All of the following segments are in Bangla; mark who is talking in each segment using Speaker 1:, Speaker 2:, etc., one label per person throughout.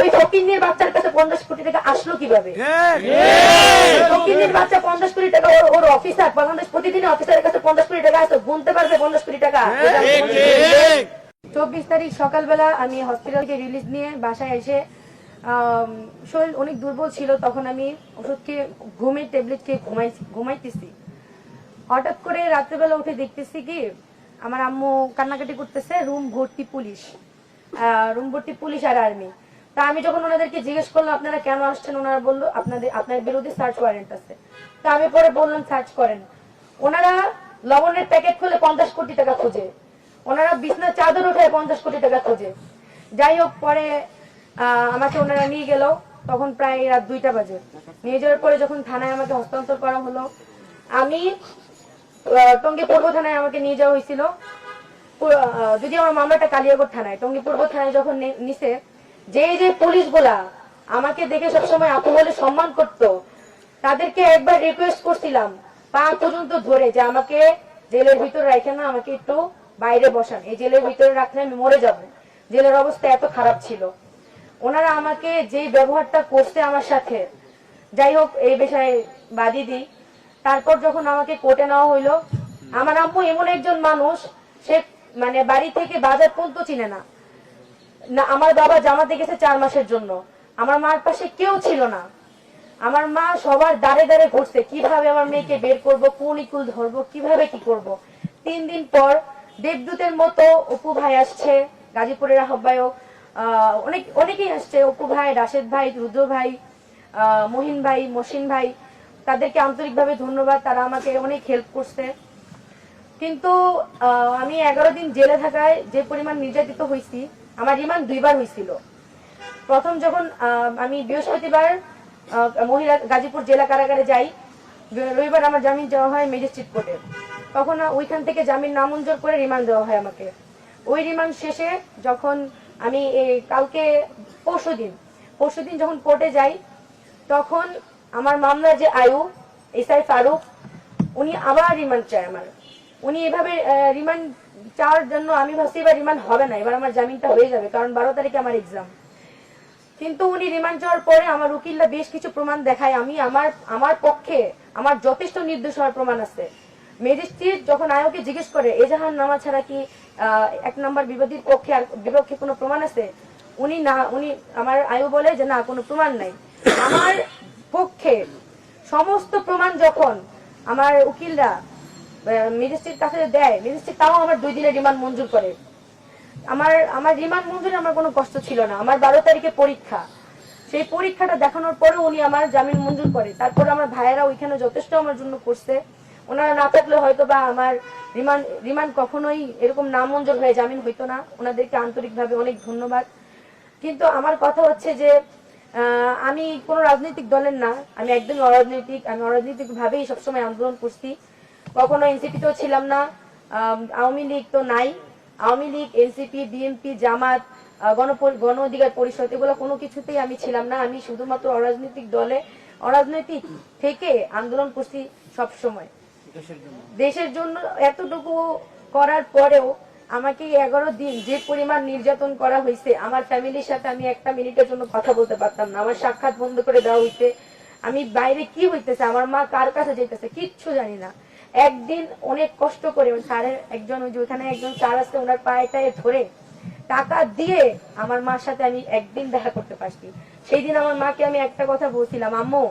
Speaker 1: ওই ফকিন্নির বাচ্চার কাছে পঞ্চাশ কোটি টাকা আসলো কীভাবে? ফকিন্নির বাচ্চা পঞ্চাশ কোটি টাকা ওর ওর অফিসার বাংলাদেশ প্রতিদিন অফিসারের কাছে পঞ্চাশ কোটি টাকা আসতো গুনতে পারবে পঞ্চাশ কোটি টাকা। চব্বিশ তারিখ সকালবেলা আমি হসপিটাল থেকে রিলিজ নিয়ে বাসায় এসে শরীর অনেক দুর্বল ছিল তখন আমি ওষুধ খেয়ে ঘুমের ট্যাবলেট খেয়ে ঘুমাই ঘুমাইতেছি। হঠাৎ করে রাত্রেবেলা উঠে দেখতেছি কি আমার আম্মু কান্নাকাটি করতেছে রুম ভর্তি পুলিশ। রুম ভর্তি পুলিশ আর আর্মি তা আমি যখন ওনাদেরকে জিজ্ঞেস করলাম, আপনারা কেন আসছেন? ওনারা বলল, আপনাদের, আপনার বিরুদ্ধে সার্চ ওয়ারেন্ট আছে। তা আমি পরে বললাম সার্চ করেন। ওনারা লবণের প্যাকেট খুলে পঞ্চাশ কোটি টাকা খোঁজে। ওনারা বিছনা চাদর উঠে পঞ্চাশ কোটি টাকা খোঁজে। যাই হোক, পরে আমাকে ওনারা নিয়ে গেল। তখন প্রায় রাত দুইটা বাজে। নিয়ে যাওয়ার পরে যখন থানায় আমাকে হস্তান্তর করা হলো, আমি টঙ্গী পূর্ব থানায় আমাকে নিয়ে যাওয়া হয়েছিল। যদি আমার মামলাটা কালিয়াগড় থানায় টঙ্গী পূর্ব থানায় যখন নিছে যে যে পুলিশগুলা আমাকে দেখে সবসময় আপু সম্মান করতো, তাদেরকে একবার রিকোয়েস্ট করছিলাম, পা পর্যন্ত ধরে যে আমাকে জেলের ভিতরে রাখে না, আমাকে একটু বাইরে বসান, এই জেলের ভিতরে রাখলে আমি মরে যাব। জেলের অবস্থা এত খারাপ ছিল। ওনারা আমাকে যে ব্যবহারটা করছে আমার সাথে, যাই হোক, এই বিষয়ে বাদই দিই। তারপর যখন আমাকে কোর্টে নেওয়া হইল, আমার আম্মু এমন একজন মানুষ, সে মানে বাড়ি থেকে বাজার পর্যন্ত চিনে না। না আমার বাবা জামাতে গেছে চার মাসের জন্য। আমার মার পাশে কেউ ছিল না। আমার মা সবার দাঁড়ে দাঁড়ে ঘুরছে কীভাবে আমার মেয়েকে বের করব কোন ইকুল ধরবো কীভাবে কি করব। তিন দিন পর দেবদূতের মতো অপু ভাই আসছে গাজীপুরের আহ্বায়ক আহ, অনেক অনেকেই আসছে অপু ভাই রাশেদ ভাই রুদ্র ভাই মহিন ভাই মসিন ভাই তাদেরকে আন্তরিকভাবে ধন্যবাদ তারা আমাকে অনেক হেল্প করছে। কিন্তু আমি এগারো দিন জেলে থাকায় যে পরিমাণ নির্যাতিত হয়েছি আমার রিমান্ড দুইবার হয়েছিল। প্রথম যখন আমি বৃহস্পতিবার মহিলা গাজীপুর জেলা কারাগারে যাই, রবিবার আমার জামিন দেওয়া হয় ম্যাজিস্ট্রেট কোর্টে। তখন ওইখান থেকে জামিন নামঞ্জুর করে রিমান্ড দেওয়া হয় আমাকে। ওই রিমান্ড শেষে যখন আমি কালকে পরশু দিন যখন কোর্টে যাই, তখন আমার মামলার যে আয়ু এসআই ফারুক, উনি আবার রিমান্ড চায় আমার। উনি এভাবে রিমান্ড চাওয়ার জন্য আমি ভাবছি এবার রিমান্ড হবে না, এবার আমার জামিনটা হয়ে যাবে, কারণ বারো তারিখে আমার এক্সাম কিন্তু উনি রিমান্ড যাওয়ার পরে আমার উকিলরা বেশ কিছু প্রমাণ দেখায়, আমি আমার আমার পক্ষে আমার যথেষ্ট নির্দোষ হওয়ার প্রমাণ আছে। ম্যাজিস্ট্রেট যখন আয়োকে জিজ্ঞেস করে, এজাহার নামা ছাড়া কি এক নম্বর বিবাদীর পক্ষে আর বিপক্ষে কোনো প্রমাণ আছে? উনি না, উনি, আমার আয়ু বলে যে না, কোনো প্রমাণ নাই। আমার পক্ষে সমস্ত প্রমাণ যখন আমার উকিলরা ম্যাজিস্ট্রেট কাছে দেয় ম্যাজিস্ট্রেট তাও আমার দুই দিনের রিমান্ড মঞ্জুর করে। আমার আমার রিমান্ড মঞ্জুরে আমার কোনো কষ্ট ছিল না। আমার বারো তারিখে পরীক্ষা। সেই পরীক্ষাটা দেখানোর পরে উনি আমার জামিন মঞ্জুর করে। তারপর আমার ভাইয়েরা ওইখানে যথেষ্ট আমার জন্য করছে। ওনারা না থাকলে হয়তো বা আমার রিমান্ড রিমান্ড কখনোই এরকম না মঞ্জুর হয়ে জামিন হইতো না। ওনাদেরকে আন্তরিকভাবে অনেক ধন্যবাদ। কিন্তু আমার কথা হচ্ছে যে আমি কোনো রাজনৈতিক দলের না। আমি একদম অরাজনৈতিক। আমি অরাজনৈতিক ভাবেই সবসময় আন্দোলন করছি। কখনো এনসিপিতেও ছিলাম না। আওয়ামী লীগ তো নাই। আওয়ামী লীগ এনসিপি বিএনপি জামাত গণপরি- গণ অধিকার পরিষদ এগুলো কোনো কিছুতেই আমি ছিলাম না। আমি শুধুমাত্র অরাজনৈতিক দলে অরাজনৈতিক থেকে আন্দোলন করছি সব সময় দেশের জন্য এতটুকু করার পরেও আমাকে এগারো দিন যে পরিমাণ নির্যাতন করা হয়েছে আমার ফ্যামিলির সাথে আমি একটা মিনিটের জন্য কথা বলতে পারতাম না। আমার সাক্ষাৎ বন্ধ করে দেওয়া হইতে। আমি বাইরে কি হইতেছে? আমার মা কার কাছে যাইতেছে? কিচ্ছু জানি না। একদিন অনেক কষ্ট করে স্যারের একজন, ওই যে ওখানে একজন স্যার আছে, ওনার পায়ে ধরে টাকা দিয়ে আমার মার সাথে আমি একদিন দেখা করতে পারছি। সেই দিন আমার মাকে আমি একটা কথা বলছিলাম, আম্মু,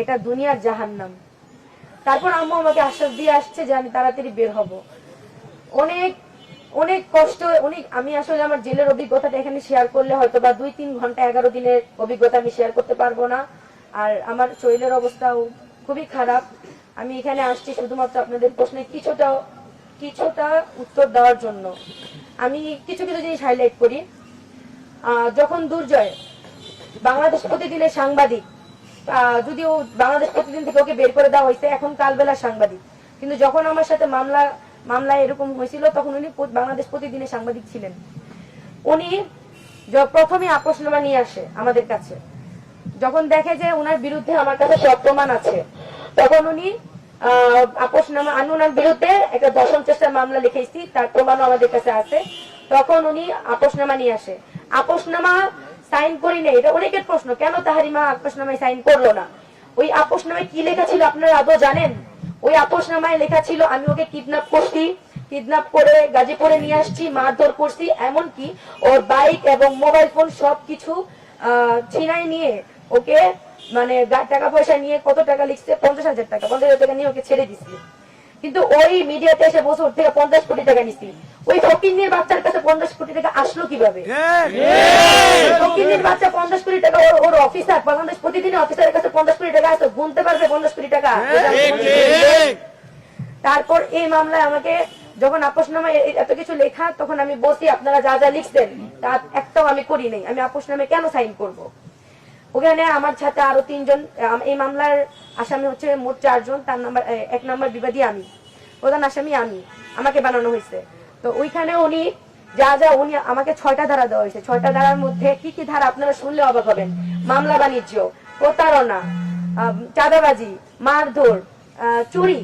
Speaker 1: এটা দুনিয়ার জাহান্নাম। তারপর আম্মু আমাকে আশ্বাস দিয়ে আসছে যে আমি তাড়াতাড়ি বের হব। অনেক অনেক কষ্ট, অনেক, আমি আসলে আমার জেলের অভিজ্ঞতাটা এখানে শেয়ার করলে হয়তো বা দুই, তিন ঘণ্টা, এগারো দিনের অভিজ্ঞতা আমি শেয়ার করতে পারব না। আর আমার শরীরের অবস্থাও খুবই খারাপ। আমি এখানে আসছি শুধুমাত্র আপনাদের প্রশ্নের কিছুটা কিছুটা উত্তর দেওয়ার জন্য। আমি কিছু কিছু জিনিস হাইলাইট করি। যখন দুর্জয় বাংলাদেশ প্রতিদিনের সাংবাদিক যদিও বাংলাদেশ প্রতিদিন থেকে ওকে বের করে দেওয়া হয়েছে, এখন কালবেলা সাংবাদিক। কিন্তু যখন আমার সাথে মামলা মামলা এরকম হয়েছিল, তখন উনি বাংলাদেশ প্রতিদিনের সাংবাদিক ছিলেন। উনি প্রথমে আপোষনামা নিয়ে আসে আমাদের কাছে। যখন দেখে যে ওনার বিরুদ্ধে আমার কাছে সব প্রমাণ আছে তখন উনি আহ, আপোষনামা আমি বিরুদ্ধে একটা দশম চেষ্টার মামলা লিখেছি তার প্রমাণও আমাদের কাছে আছে। তখন উনি আপোষনামা নিয়ে আসে। আপোষনামা সাইন করি এটা অনেকের প্রশ্ন কেন তাহারিমা আপোষ নামায় সাইন করল না? ওই আপোষ নামায় কি লেখা ছিল আপনারা আদৌ জানেন? ওই আপোষ নামায় লেখা ছিল আমি ওকে কিডন্যাপ করছি কিডন্যাপ করে গাজীপুরে নিয়ে আসছি মারধর করছি এমনকি ওর বাইক এবং মোবাইল ফোন সবকিছু আহ, ছিনাই নিয়ে ওকে মানে টাকা পয়সা নিয়ে কত টাকা লিখছে পঞ্চাশ হাজার টাকা পঞ্চাশ হাজার টাকা নিয়ে ওকে ছেড়ে দিছি। কিন্তু ওই মিডিয়াতে এসে বসে ওর থেকে পঞ্চাশ কোটি টাকা নিছি। ওই ফকিন্নির বাচ্চার কাছে পঞ্চাশ কোটি টাকা আসলো কীভাবে? বাচ্চা পঞ্চাশ কোটি টাকা ওর ওর অফিসার বাংলাদেশ প্রতিদিন অফিসারের কাছে পঞ্চাশ কোটি টাকা আসতো গুনতে পারবে পঞ্চাশ কোটি টাকা। তারপর এই মামলায় আমাকে যখন আপোষ এত কিছু লেখা তখন আমি বলছি আপনারা যা যা লিখছেন তা একটাও আমি করি নাই। আমি আপোষ নামে কেন সাইন করব? ওখানে আমার সাথে আরও তিনজন এই মামলার আসামি হচ্ছে মোট চারজন, তার নাম্বার এক নম্বর বিবাদী আমি, প্রধান আসামি আমি, আমাকে বানানো হয়েছে। তো ওইখানে উনি যা যা উনি আমাকে ছয়টা ধারা দেওয়া হয়েছে। ছয়টা ধারার মধ্যে কি কি ধারা আপনারা শুনলে অবাক হবেন? মামলা বাণিজ্য, প্রতারণা চাঁদাবাজি, মারধর চুরি,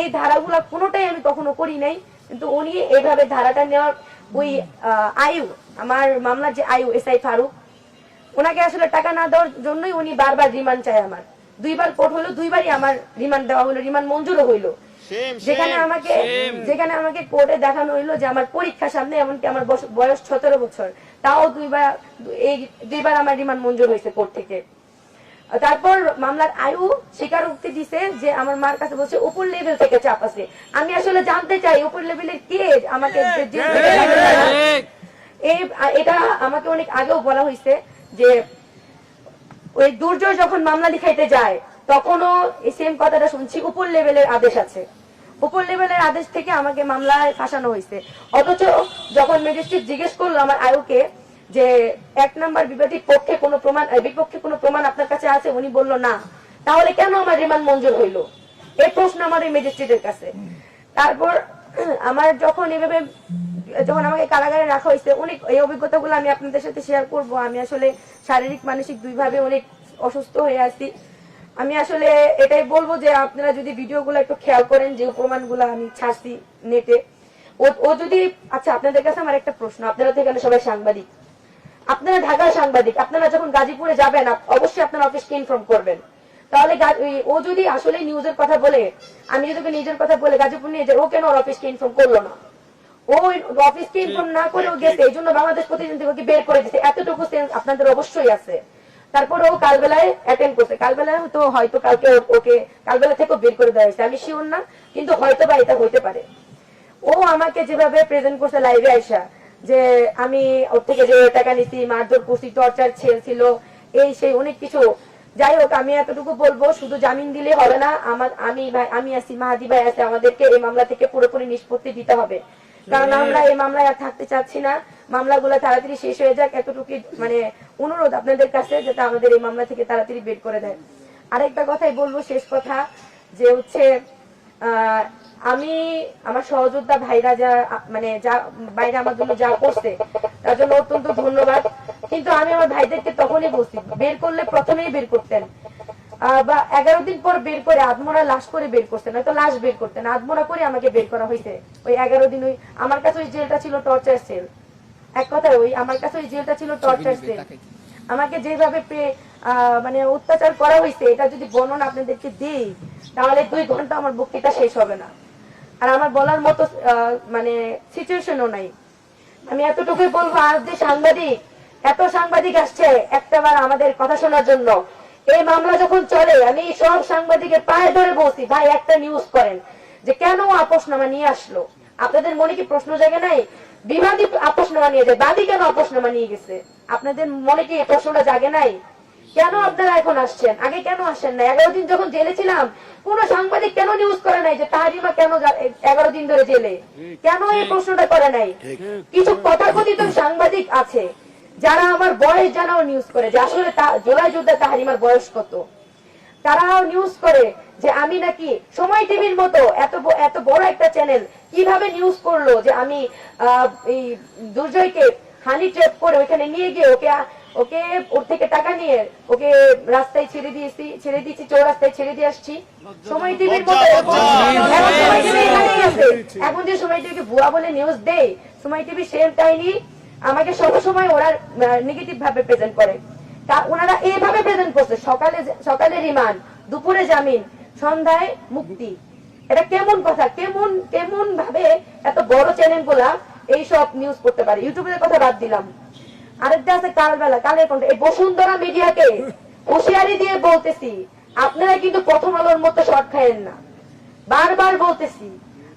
Speaker 1: এই ধারাগুলো কোনোটাই আমি কখনো করি নাই। কিন্তু উনি এইভাবে ধারাটা নেওয়ার ওই আয়ু, আমার মামলার যে আয়ু, এস আই ফারুক ওনাকে আসলে টাকা না দেওয়ার জন্যই উনি বারবার রিমান্ড চায় আমার। দুইবার কোর্ট হইল দুইবারই আমার রিমান্ড দেওয়া হলো রিমান্ড মঞ্জুরও হইল। যেখানে আমাকে যেখানে আমাকে কোর্টে দেখানো হইল যে আমার পরীক্ষা সামনে এমনকি আমার বয়স- সতেরো বছর। তাও দুইবার এই দুইবার আমার রিমান্ড মঞ্জুর হয়েছে কোর্ট থেকে। তারপর মামলার আয়ু স্বীকারোক্তি দিছে যে আমার মার কাছে বলছে উপর লেভেল থেকে চাপ আছে। আমি আসলে জানতে চাই উপর লেভেলের কে আমাকে এটা আমাকে অনেক আগেও বলা হয়েছে যে ওই দুর্জয় যখন মামলা লিখাইতে যায়, তখনও সেম কথাটা শুনছি, উপর লেভেলের আদেশ আছে। উপর লেভেলের আদেশ থেকে আমাকে মামলায় ফাঁসানো হয়েছে। অথচ যখন ম্যাজিস্ট্রেট জিজ্ঞেস করল আমার আয়ুকে যে এক নাম্বার বিবাদীর পক্ষে কোনো প্রমাণ বিপক্ষে কোনো প্রমাণ আপনার কাছে আছে? উনি বলল, না। তাহলে কেন আমার রিমান্ড মঞ্জুর হইল? এই প্রশ্ন আমার এই ম্যাজিস্ট্রেটের কাছে। তারপর আমার যখন এভাবে যখন আমাকে কারাগারে রাখা হয়েছে, অনেক এই অভিজ্ঞতাগুলো আমি আপনাদের সাথে শেয়ার করব। আমি আসলে শারীরিক, মানসিক দুইভাবে অনেক অসুস্থ হয়ে আছি। আমি আসলে এটাই বলব যে আপনারা যদি ভিডিওগুলো একটু খেয়াল করেন, যে প্রমাণগুলো আমি ছাড়ছি নেটে ও যদি আচ্ছা আপনাদের কাছে আমার একটা প্রশ্ন। আপনারা তো এখানে সবাই সাংবাদিক। আপনারা ঢাকার সাংবাদিক, আপনারা যখন গাজীপুরে যাবেন অবশ্যই আপনার অফিসকে ইনফর্ম করবেন। তাহলে ও যদি আসলে নিউজের কথা বলে আমি যদি নিজের কথা বলে গাজীপুর নিয়ে যাই, ও কেন ওর অফিসকে ইনফর্ম করল না? ওই অফিসকে ইনফর্ম না করে ও গেছে এই জন্য বাংলাদেশ থেকে বের করে এতটুকু সেন্স আপনাদের অবশ্যই আছে। ও কালবেলায় অ্যাটেন্ড করছে। কালবেলায় হয়তো কালকে ওকে কালবেলা থেকেও বের করে দেওয়া হয়েছে। আমি শিওর না, কিন্তু হয়তো বা এটা হইতে পারে। ও আমাকে যেভাবে প্রেজেন্ট করছে লাইভে আইসা, যে আমি ওর থেকে যে টাকা নিছি, মারধর করছি টর্চার ছিল এই সেই অনেক কিছু। যাই হোক, আমি এতটুকু বলব, শুধু জামিন দিলে হবে না, আমার আমি ভাই আমি আছি, মাহাদি ভাই আছে, আমাদেরকে এই মামলা থেকে পুরোপুরি নিষ্পত্তি দিতে হবে। কারণ আমরা এই মামলায় আর থাকতে চাচ্ছি না। মামলাগুলো তাড়াতাড়ি শেষ হয়ে যাক এতটুকু মানে অনুরোধ আপনাদের কাছে যাতে আমাদের এই মামলা থেকে তাড়াতাড়ি বের করে দেয়। আরেকটা কথাই বলব, শেষ কথা, যে হচ্ছে আমি আমার সহযোদ্ধা ভাইরা যা মানে যা, বাইরে আমার জন্য যা করছে, তার জন্য অত্যন্ত ধন্যবাদ। কিন্তু আমি আমার ভাইদেরকে তখনই বলছি, বের করলে প্রথমেই বের করতেন। বা এগারো দিন পর বের করে আদমরা লাশ করে বের হয়তো লাশ বের করতেন আদমরা করে আমাকে বের করা হয়েছে। ওই এগারো দিন ওই আমার কাছে ওই জেলটা ছিল টর্চার সেল এক কথায় ওই আমার কাছে ওই জেলটা ছিল টর্চার সেল আমাকে যেভাবে মানে অত্যাচার করা হয়েছে এটা যদি বর্ণনা আপনাদেরকে দিই তাহলে দুই ঘণ্টা আমার বক্তৃতা শেষ হবে না। আর আমার বলার মতো মানে সিচুয়েশনও নাই। আমি এতটুকুই বলব আজ যে সাংবাদিক এত সাংবাদিক আসছে একটাবার আমাদের কথা শোনার জন্য। এই মামলা যখন চলে আমি সব সাংবাদিকের পায়ে ধরে বলছি ভাই একটা নিউজ করেন যে কেন আপোষনামা নিয়ে আসলো? আপনাদের মনে কি প্রশ্ন জাগে নাই? বিবাদী আপোষনামা নিয়ে যায় বাদী কেন আপোষনামা নিয়ে গেছে? আপনাদের মনে কি প্রশ্নটা জাগে নাই? কেন আপনারা এখন আসছেন? আগে কেন আসেন না এগারো দিন যখন জেলে ছিলাম কোন সাংবাদিক কেন নিউজ করে নাই যে তাহারিমা কেন এগারো দিন ধরে জেলে? কেন এই প্রশ্নটা করে নাই? কিছু তথাকথিত সাংবাদিক আছে যারা আমার বয়স জানাও নিউজ করে যে আসলে জোড়ায় যোদ্ধা তাহারিমার বয়স কত। তারাও নিউজ করে যে আমি নাকি সময় টিভির মতো এত এত বড় একটা চ্যানেল কীভাবে নিউজ করল যে আমি এই দুর্জয়কে হানি ট্রেপ করে ওইখানে নিয়ে গিয়ে ওকে ওকে ওর থেকে টাকা নিয়ে ওকে রাস্তায় ছেড়ে দিয়েছি ছেড়ে দিয়েছি চৌরাস্তায় ছেড়ে দিয়ে আসছি। সময় টিভির মতো এখন সময় টিভি এখন যে সময় টিভিকে ভুয়া বলে নিউজ দেয় সময় টিভি সেম টাইনি আমাকে সবসময় ওরা নেগেটিভ ভাবে প্রেজেন্ট করে। তা ওনারা এইভাবে প্রেজেন্ট করছে, সকালে সকালে রিমান্ড, দুপুরে জামিন, সন্ধ্যায় মুক্তি। এটা কেমন কথা, কেমন কেমন ভাবে এত বড় চ্যানেলগুলা এইসব নিউজ করতে পারে। ইউটিউবের কথা বাদ দিলাম। আরেকটা আছে কালবেলা, কালের কণ্ঠ। এই বসুন্ধরা মিডিয়াকে হুঁশিয়ারি দিয়ে বলতেছি, আপনারা কিন্তু প্রথম আলোর মতো শর্ট খায়েন না। বারবার বলতেছি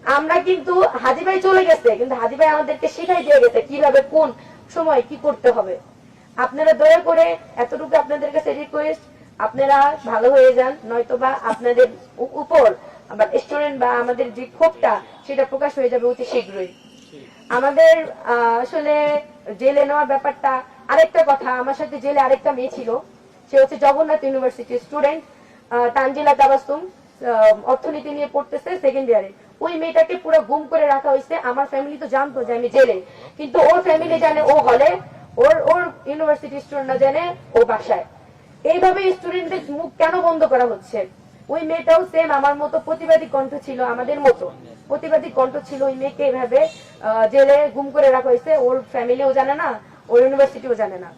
Speaker 1: আমরা কিন্তু হাজি ভাই চলে গেছে কিন্তু হাজি ভাই আমাদেরকে শিখাই দিয়ে গেছে কীভাবে কোন সময় কি করতে হবে। আপনারা দয়া করে এতটুকু আপনাদের কাছে রিকোয়েস্ট আপনারা ভালো হয়ে যান নয়তোবা আপনাদের উপর আমার স্টুডেন্ট বা আমাদের যে ক্ষোভটা সেটা প্রকাশ হয়ে যাবে অতি শীঘ্রই। আমাদের আসলে জেলে নেওয়ার ব্যাপারটা আরেকটা কথা আমার সাথে জেলে আরেকটা মেয়ে ছিল সে হচ্ছে জগন্নাথ ইউনিভার্সিটির স্টুডেন্ট তানজিলা তাবাসুম আহ, অর্থনীতি নিয়ে পড়তেছে সেকেন্ড ইয়ারে ওই মেয়েটাকে পুরো গুম করে রাখা হয়েছে। আমার ফ্যামিলি তো জানতো যে আমি জেলে। কিন্তু ওর ফ্যামিলি জানে, ও হলে, ওর ওর ইউনিভার্সিটি স্টুডেন্ট না জানে, ও বাসায়। এইভাবে স্টুডেন্টদের মুখ কেন বন্ধ করা হচ্ছে? ওই মেয়েটাও সেম আমার মতো প্রতিবাদী কণ্ঠ ছিল আমাদের মতো। প্রতিবাদী কণ্ঠ ছিল ওই মেয়েকে এভাবে জেলে গুম করে রাখা হয়েছে। ওর ফ্যামিলিও জানে না, ওর ইউনিভার্সিটিও জানে না।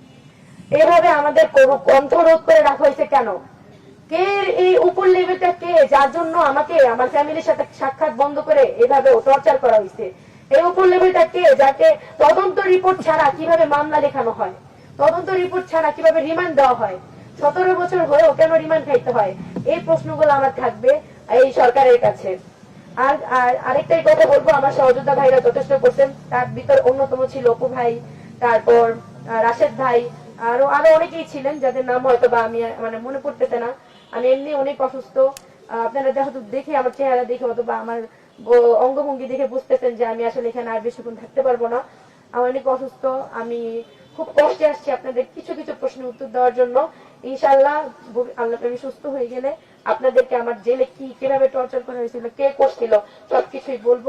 Speaker 1: এভাবে আমাদের কণ্ঠ রোধ করে রাখা হয়েছে কেন? এই আমার থাকবে এই সরকারের কাছে। আর আর আরেকটাই কথা বলব, আমার সহযোদ্ধা ভাইরা যথেষ্ট করছেন। তার ভিতর অন্যতম ছিল অপু ভাই, তারপর রাশেদ ভাই, আরও আরও অনেকেই ছিলেন, যাদের নাম হয়তো বা আমি মানে মনে পড়তেছে না। আমি এমনি অনেক অসুস্থ। আপনারা যেহেতু দেখে আমার চেহারা দেখে অথবা আমার অঙ্গভঙ্গি দেখে বুঝতেছেন যে আমি আসলে এখানে আর বেশিক্ষণ থাকতে পারব না। আমি অনেক অসুস্থ। আমি খুব কষ্টে আসছি আপনাদের কিছু কিছু প্রশ্নের উত্তর দেওয়ার জন্য। ইনশাল্লাহ আল্লাহ আমি সুস্থ হয়ে গেলে আপনাদেরকে আমার জেলে কি, কীভাবে টর্চার করা হয়েছিল, কে করছিল, সবকিছুই বলব।